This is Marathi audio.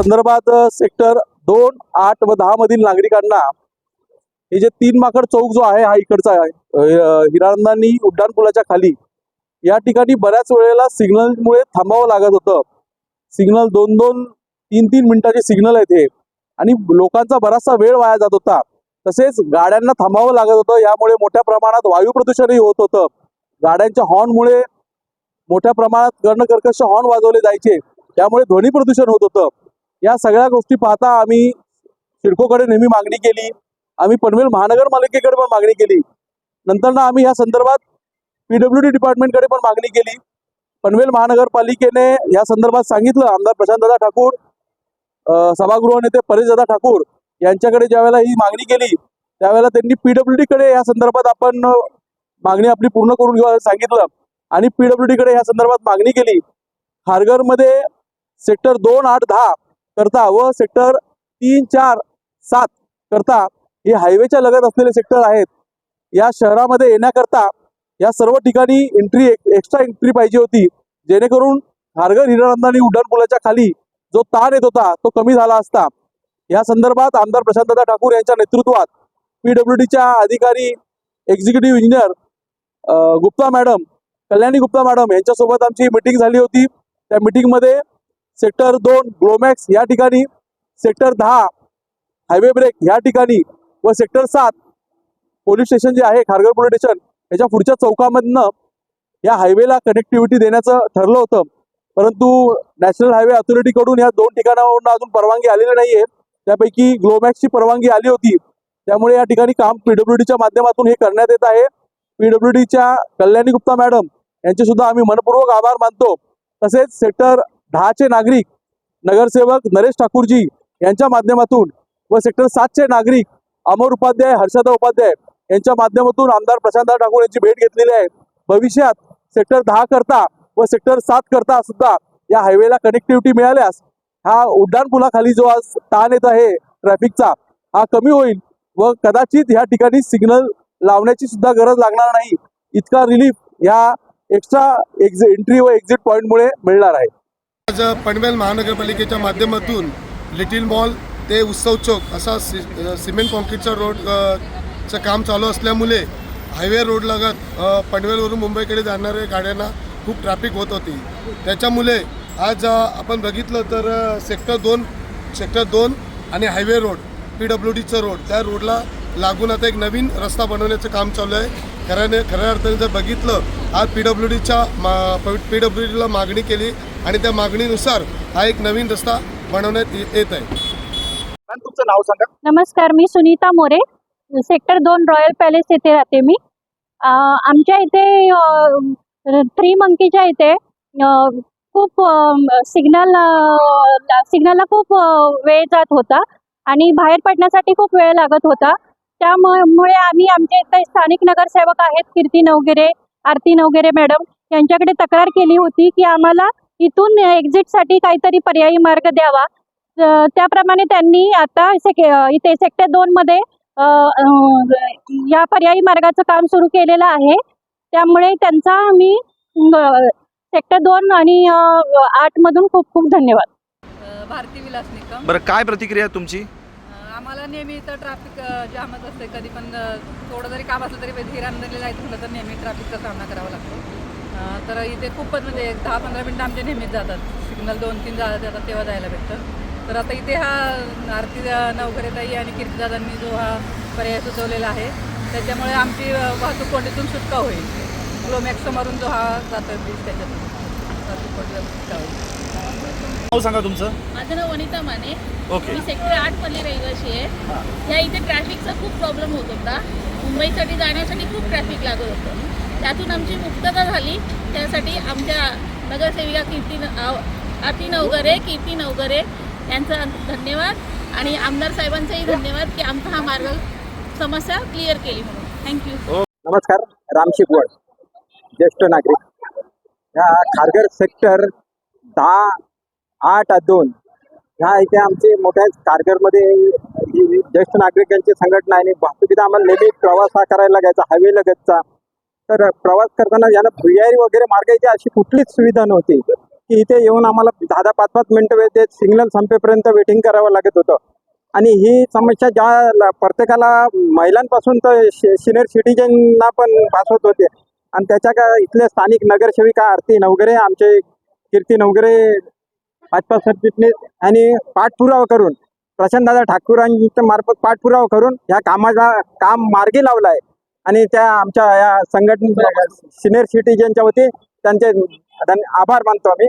संदर्भात सेक्टर दोन आठ व दहा मधील नागरिकांना हे जे तीन माकड चौक जो आहे हा इकडचा आहे. उड्डाणपुलाच्या उड्डाण पुलाच्या खाली या ठिकाणी बऱ्याच वेळेला सिग्नलमुळे थांबावं लागत होतं. सिग्नल दोन दोन तीन तीन मिनिटाचे सिग्नल आहेत हे. आणि लोकांचा बराचसा वेळ वाया जात होता. तसेच गाड्यांना थांबावं लागत होतं. यामुळे मोठ्या प्रमाणात वायू प्रदूषणही होत होतं. गाड्यांच्या हॉर्नमुळे मोठ्या प्रमाणात कर्णकर्कश हॉर्न वाजवले जायचे. त्यामुळे ध्वनी प्रदूषण होत होतं. या सगळ्या गोष्टी पाहता आम्ही सिडकोकडे नेहमी मागणी केली. आम्ही पनवेल महानगरपालिकेकडे पण मागणी केली. नंतर ना आम्ही या संदर्भात पीडब्ल्यू डी डिपार्टमेंटकडे पण मागणी केली. पनवेल महानगरपालिकेने या संदर्भात सांगितलं आमदार प्रशांतदादा ठाकूर सभागृह नेते परेशदादा ठाकूर यांच्याकडे ज्यावेळेला ही मागणी केली त्यावेळेला त्यांनी पीडब्ल्यू डी कडे या संदर्भात आपण मागणी आपली पूर्ण करून घेऊ असं सांगितलं. आणि पीडब्ल्यू डीकडे या संदर्भात मागणी केली. खारघरमध्ये सेक्टर दोन आठ दहा करता व सेक्टर तीन चार सात करता हे हायवेच्या लगत असलेले सेक्टर आहेत. या शहरामध्ये येण्याकरता या सर्व ठिकाणी एंट्री एक्स्ट्रा एंट्री पाहिजे होती. जेणेकरून खारघर हिरानंदानी उड्डाणपुलाच्या खाली जो ताण येत होता तो कमी झाला असता. या संदर्भात आमदार प्रशांतदा ठाकूर यांच्या नेतृत्वात पीडब्ल्यू डीच्या अधिकारी executive engineer Gupta madam Kalyani Gupta madam यांच्यासोबत आमची मीटिंग झाली होती. त्या मिटिंगमध्ये सेक्टर दोन ग्लोमॅक्स या ठिकाणी सेक्टर दहा हायवे ब्रेक या ठिकाणी व सेक्टर सात पोलीस स्टेशन जे आहे खारघर पोलीस स्टेशन याच्या पुढच्या चौकामधनं या हायवेला कनेक्टिव्हिटी देण्याचं ठरलं होतं. परंतु नॅशनल हायवे अथॉरिटीकडून या दोन ठिकाणावरून अजून परवानगी आलेली नाहीये. त्यापैकी ग्लोमॅक्सची परवानगी आली होती. त्यामुळे या ठिकाणी काम पीडब्ल्यू डीच्या माध्यमातून हे करण्यात येत आहे. पीडब्ल्यू डीच्या कल्याणी गुप्ता मॅडम यांचे सुद्धा आम्ही मनपूर्वक आभार मानतो. तसेच सेक्टर दहाचे नागरिक नगरसेवक नरेश ठाकूरजी यांच्या माध्यमातून व सेक्टर सातचे नागरिक अमर उपाध्याय हर्षदा उपाध्याय यांच्या माध्यमातून आमदार प्रशांत ठाकूर यांची भेट घेतलेली आहे. भविष्यात सेक्टर दहा करता व सेक्टर सात करता सुद्धा या हायवेला कनेक्टिव्हिटी मिळाल्यास हा उड्डाण पुलाखाली जो आज ताण येत आहे ट्रॅफिकचा हा कमी होईल व कदाचित ह्या ठिकाणी सिग्नल लावण्याची सुद्धा गरज लागणार नाही. इतका रिलीफ ह्या एक्स्ट्रा एक्झि एंट्री व एक्झिट पॉईंटमुळे मिळणार आहे. आज पनवेल महानगरपालिकेच्या माध्यमातून लिटिल मॉल ते उत्सव चौक असा सि सिमेंट कॉन्क्रीटचा रोड चं काम चालू असल्यामुळे हायवे रोडलगत पनवेलवरून मुंबईकडे जाणाऱ्या गाड्यांना खूप ट्रॅफिक होत होती. त्याच्यामुळे आज आपण बघितलं तर सेक्टर दोन सेक्टर दोन आणि हायवे रोड पी डब्ल्यू डीचं रोड त्या रोडला लागून आता एक नवीन रस्ता बनवण्याचं काम चालू आहे. खऱ्याने खऱ्या अर्थाने जर बघितलं आज पी डब्ल्यू डीच्या मा पी डब्ल्यू डीला मागणी केली आणि त्या मागणीनुसार हा एक नवीन रस्ता बनवण्यात येत आहे. मॅम तुमचं नाव सांगा. नमस्कार मी सुनीता मोरे. सेक्टर दोन रॉयल पॅलेस येथे राहते मी. अं, आमच्या इथे थ्री मंकीच्या इथे खूप सिग्नल सिग्नलला खूप वेळ जात होता आणि बाहेर पडण्यासाठी खूप वेळ लागत होता. त्यामुळे आम्ही आमच्या इथे स्थानिक नगरसेवक आहेत कीर्ती नवगिरे आरती नवगिरे मॅडम यांच्याकडे तक्रार केली होती की आम्हाला इथून एक्झिटसाठी काहीतरी पर्यायी मार्ग द्यावा. त्याप्रमाणे त्यांनी आता सेक इथे सेक्टर दोन मध्ये या पर्यायी मार्गाचं काम सुरू केलेलं आहे. त्यामुळे त्यांचा आम्ही सेक्टर दोन आणि आठ मधून खूप खूप धन्यवाद. भारती विलास निकम बरं काय प्रतिक्रिया आहे तुमची? आम्हाला नेहमी इथं ट्रॅफिक जामच असते. कधी पण थोडं जरी काम असलं तरी धीरांदरला जायचं म्हटलं तर नेहमी ट्रॅफिकचा सामना करावा लागतो. तर इथे खूपच म्हणजे एक दहा पंधरा मिनटं आमचे नेहमीच जातात. सिग्नल दोन तीन जा जातात तेव्हा जायला भेटतं. तर आता इथे हा आरती नवघरेताई आणि कीर्तीदादांनी जो हा पर्याय सुचवलेला आहे त्याच्यामुळे आमची वाहतूक कोंडीतून सुटका होईल. ग्लोमॅक्स समोरून जो हा जातो ब्रिज त्याच्यातून. वाहतूक कोंडीतून सुटका होईल. नाव सांगा तुमचं. माझं नाव वनिता माने. ओके. मी सेक्टर आठ मधली रहिवासी आहे. ह्या इथे ट्रॅफिकचा खूप प्रॉब्लेम होत होता. मुंबईसाठी जाण्यासाठी खूप ट्रॅफिक लागत होतं. त्यातून आमची मुक्तता झाली. त्यासाठी आमच्या नगरसेविका कीर्ती न- नवगरे कीर्ती नवगरे यांचा धन्यवाद आणि आमदार साहेबांचाही धन्यवाद की आमचा हा मार्ग समस्या क्लिअर केली म्हणून. थँक्यू हो. नमस्कार. राम शिकवड. ज्येष्ठ नागरिक. ह्या खारघर सेक्टर दहा आठ दोन ह्या इथे आमचे मोठ्या कारगरमध्ये ज्येष्ठ नागरिकांची संघटना आहे आणि वाहतुकीचा आम्हाला नेहमी प्रवास हा करायला लागायचा हायवे लगतचा. तर प्रवास करताना यांना भुयारी वगैरे मार्गायची अशी कुठलीच सुविधा नव्हती. की इथे येऊन आम्हाला दहा दहा पाच पाच मिनटं वेळ देत सिग्नल संपेपर्यंत वेटिंग करावं लागत होतं. आणि ही समस्या ज्या प्रत्येकाला महिलांपासून तर सिनियर सिटीजनना पण भासवत होते आणि त्याच्या का इथले स्थानिक नगरसेविका आरती नवगरे आमचे कीर्ती नवगरे भाजपा सरचिटणीस आणि पाठपुरावा करून प्रशांतदादा ठाकूरांच्या मार्फत पाठपुरावा करून ह्या कामाला काम मार्गी लावला आहे आणि त्या आमच्या या संघटने सिनियर सिटीजनच्या वती त्यांचे आभार मानतो आम्ही.